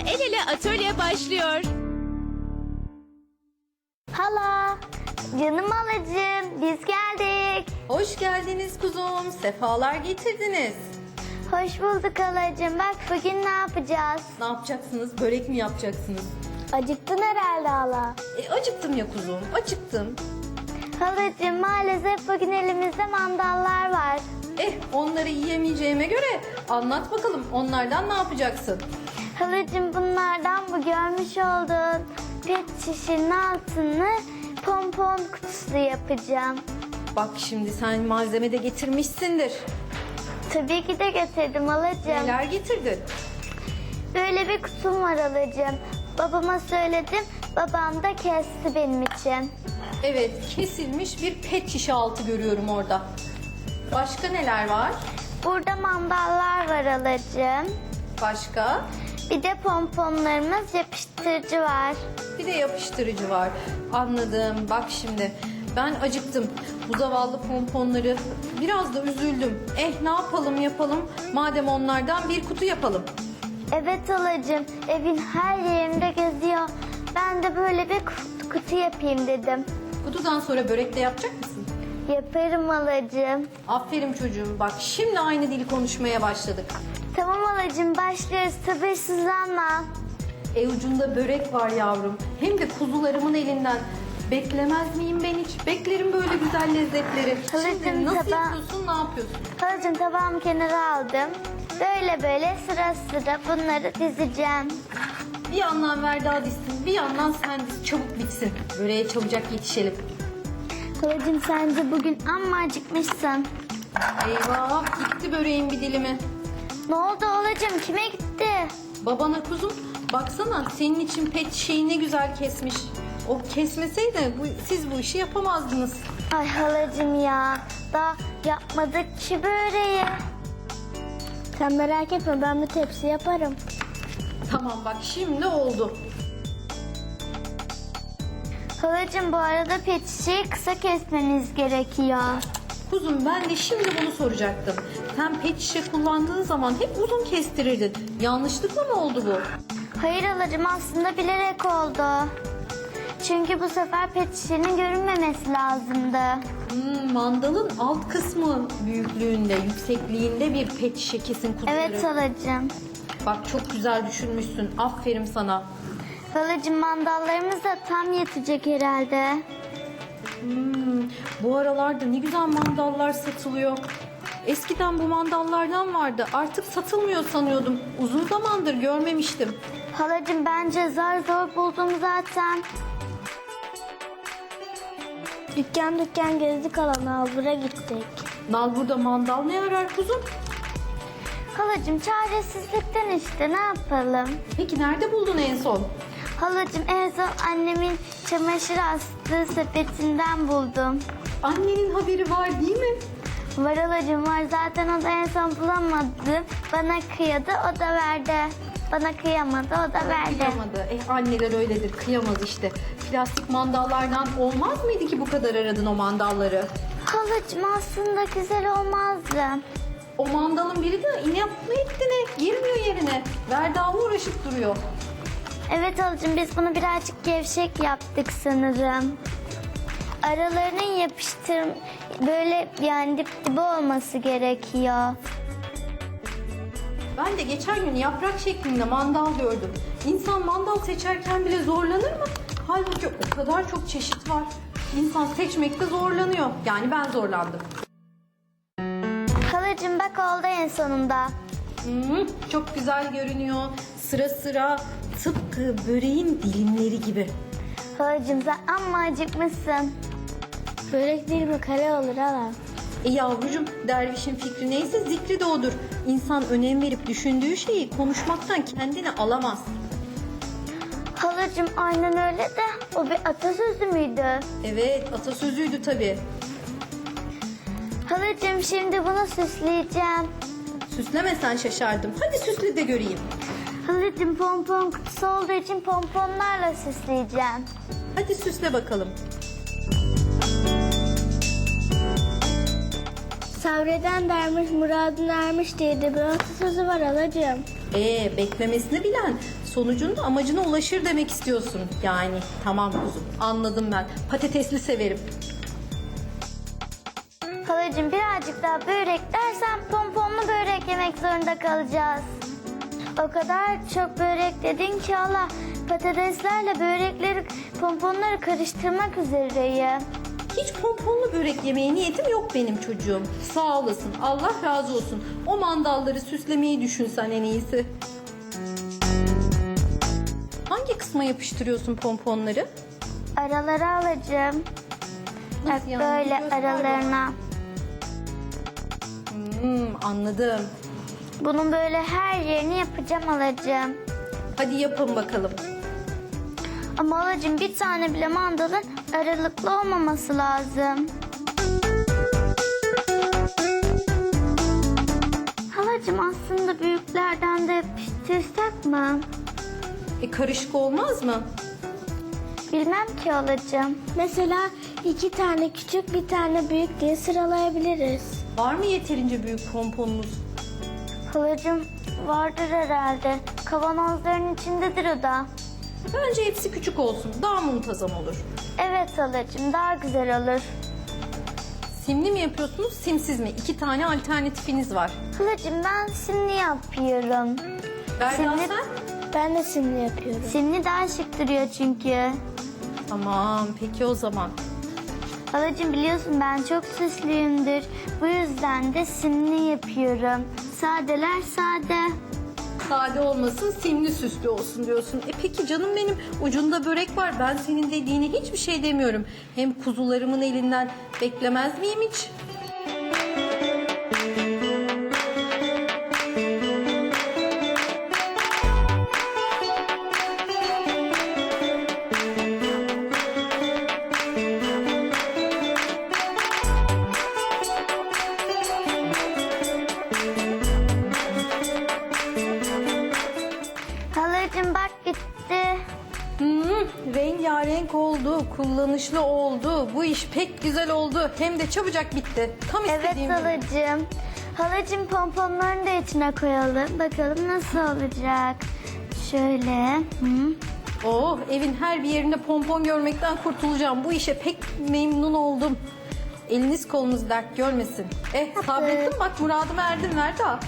El Ele Atölye başlıyor. Hala, canım halacığım biz geldik. Hoş geldiniz kuzum. Sefalar getirdiniz. Hoş bulduk halacığım. Bak bugün ne yapacağız? Ne yapacaksınız? Börek mi yapacaksınız? Acıktın herhalde hala. E, acıktım ya kuzum. Acıktım. Halacığım maalesef bugün elimizde mandallar var. Eh onları yiyemeyeceğime göre anlat bakalım onlardan ne yapacaksın? Halacığım bunlardan bu görmüş olduğun pet şişenin altını pompon kutusu yapacağım. Bak şimdi sen malzeme de getirmişsindir. Tabii ki de getirdim halacığım. Neler getirdin? Böyle bir kutum var halacığım. Babama söyledim. Babam da kesti benim için. Evet kesilmiş bir pet şişe altı görüyorum orada. Başka neler var? Burada mandallar var halacığım. Başka? Bir de pomponlarımız yapıştırıcı var. Bir de yapıştırıcı var. Anladım. Bak şimdi ben acıktım. Bu zavallı pomponları biraz da üzüldüm. Eh ne yapalım yapalım. Madem onlardan bir kutu yapalım. Evet halacığım evin her yerinde geziyor. Ben de böyle bir kutu, kutu yapayım dedim. Kutudan sonra börek de yapacak mısın? Yaparım halacığım. Aferin çocuğum. Bak şimdi aynı dili konuşmaya başladık. Tamam halacığım başlıyoruz sabırsızlanma. E ucunda börek var yavrum. Hem de kuzularımın elinden. Beklemez miyim ben hiç? Beklerim böyle güzel lezzetleri. Halacığım, Şimdi nasıl tabağı- yapıyorsun, ne yapıyorsun? Halacığım tabağımı kenara aldım. Böyle böyle sıra sıra bunları dizeceğim. Bir yandan Verda dizsin, bir yandan sen diz. Çabuk bitsin. Böreğe çabucak yetişelim. Halacığım sence bugün amma acıkmışsın. Eyvah gitti böreğin bir dilimi. Ne oldu halacığım kime gitti? Babana kuzum baksana senin için pet şişeyi ne güzel kesmiş. O kesmeseydi bu, siz bu işi yapamazdınız. Ay halacığım ya. Daha yapmadık ki böreği. Sen merak etme ben bir tepsi yaparım. Tamam bak şimdi oldu. Halacığım bu arada pet şişeyi kısa kesmeniz gerekiyor. Kuzum ben de şimdi bunu soracaktım. Sen pet şişe kullandığın zaman hep uzun kestirirdin. Yanlışlıkla mı oldu bu? Hayır halacığım aslında bilerek oldu. Çünkü bu sefer pet şişenin görünmemesi lazımdı. Hmm, mandalın alt kısmı büyüklüğünde, yüksekliğinde bir pet şişe kesin kutuları. Evet halacığım. Bak çok güzel düşünmüşsün. Aferin sana. Halacığım mandallarımız da tam yetecek herhalde. Hmm, bu aralarda ne güzel mandallar satılıyor. Eskiden bu mandallardan vardı. Artık satılmıyor sanıyordum. Uzun zamandır görmemiştim. Halacığım bence zar zor buldum zaten. Dükkan dükkan gezdik alan Albur'a gittik. Nal burada mandal ne arar kuzum? Halacığım çaresizlikten işte ne yapalım? Peki nerede buldun en son? Halacığım en son annemin çamaşır astığı sepetinden buldum. Annenin haberi var değil mi? Var halacığım var zaten o da en son bulamadı. Bana kıyadı o da verdi. Bana kıyamadı o da verdi. Kıyamadı. Eh anneler öyledir. Kıyamaz işte. Plastik mandallardan olmaz mıydı ki bu kadar aradın o mandalları? Halacığım aslında güzel olmazdı. O mandalın biri de yapmaya gitti ne? Girmiyor yerine. Verdavı uğraşıp duruyor. Evet halacığım biz bunu birazcık gevşek yaptık sanırım. Aralarının yapıştır böyle yani dip dibe olması gerekiyor. Ben de geçen gün yaprak şeklinde mandal gördüm. İnsan mandal seçerken bile zorlanır mı? Halbuki o kadar çok çeşit var. İnsan seçmekte zorlanıyor. Yani ben zorlandım. Halacığım bak oldu en sonunda. Hmm, çok güzel görünüyor. Sıra sıra tıpkı böreğin dilimleri gibi. Halacığım sen amma acıkmışsın. Börek değil mi kare olur hala. E yavrucuğum dervişin fikri neyse zikri de odur. İnsan önem verip düşündüğü şeyi konuşmaktan kendini alamaz. Halacığım aynen öyle de o bir atasözü müydü? Evet atasözüydü tabii. Halacığım şimdi bunu süsleyeceğim. Süslemesen şaşardım. Hadi süsle de göreyim. Halacığım pompon kutusu olduğu için pomponlarla süsleyeceğim. Hadi süsle bakalım. Sabreden dermiş muradına ermiş diye de bir atasözü var halacığım. Ee beklemesini bilen Sonucunda amacına ulaşır demek istiyorsun. Yani tamam kuzum anladım ben. Patatesli severim. Halacığım birazcık daha börek dersen pomponlu börek yemek zorunda kalacağız. O kadar çok börek dedin ki Allah patateslerle börekleri pomponları karıştırmak üzereyim. Hiç pomponlu börek yemeye niyetim yok benim çocuğum. Sağ olasın. Allah razı olsun. O mandalları süslemeyi düşünsen en iyisi. Hangi kısma yapıştırıyorsun pomponları? Aralara alacağım. Bak yani? böyle Göster aralarına. Hmm, anladım. Bunun böyle her yerini yapacağım alacağım. Hadi yapın bakalım. Ama alacığım bir tane bile mandalın aralıklı olmaması lazım. Halacığım aslında büyüklerden de yapıştırsak mı? E karışık olmaz mı? Bilmem ki halacığım. Mesela iki tane küçük bir tane büyük diye sıralayabiliriz. Var mı yeterince büyük pomponunuz? Halacığım vardır herhalde. Kavanozların içindedir o da. Bence hepsi küçük olsun. Daha muntazam olur. Evet halacığım daha güzel olur. Simli mi yapıyorsunuz, simsiz mi? İki tane alternatifiniz var. Halacığım ben simli yapıyorum. Berdan Simli- sen? Ben de simli yapıyorum. Simli daha şık duruyor çünkü. Tamam, peki o zaman. Halacığım biliyorsun ben çok süslüyümdür. Bu yüzden de simli yapıyorum. Sadeler sade. Sade olmasın, simli süslü olsun diyorsun. E peki canım benim ucunda börek var. Ben senin dediğine hiçbir şey demiyorum. Hem kuzularımın elinden beklemez miyim hiç? Oldu, kullanışlı oldu. Bu iş pek güzel oldu. Hem de çabucak bitti. Tam Evet istediğim gibi. halacığım. Halacığım pomponlarını da içine koyalım. Bakalım nasıl olacak. Şöyle. Hı. Oh, evin her bir yerinde pompon görmekten kurtulacağım. Bu işe pek memnun oldum. Eliniz kolunuz dert görmesin. Eh sabrettim bak muradıma erdim Verda.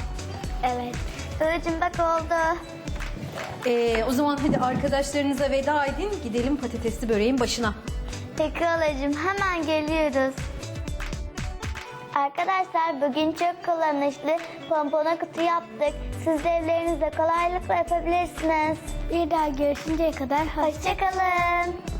Evet. Halacığım bak oldu. Ee, o zaman hadi arkadaşlarınıza veda edin. Gidelim patatesli böreğin başına. Peki halacığım hemen geliyoruz. Arkadaşlar bugün çok kullanışlı pompona kutu yaptık. Siz de evlerinizde kolaylıkla yapabilirsiniz. Bir daha görüşünceye kadar hoşça Hoşçakalın.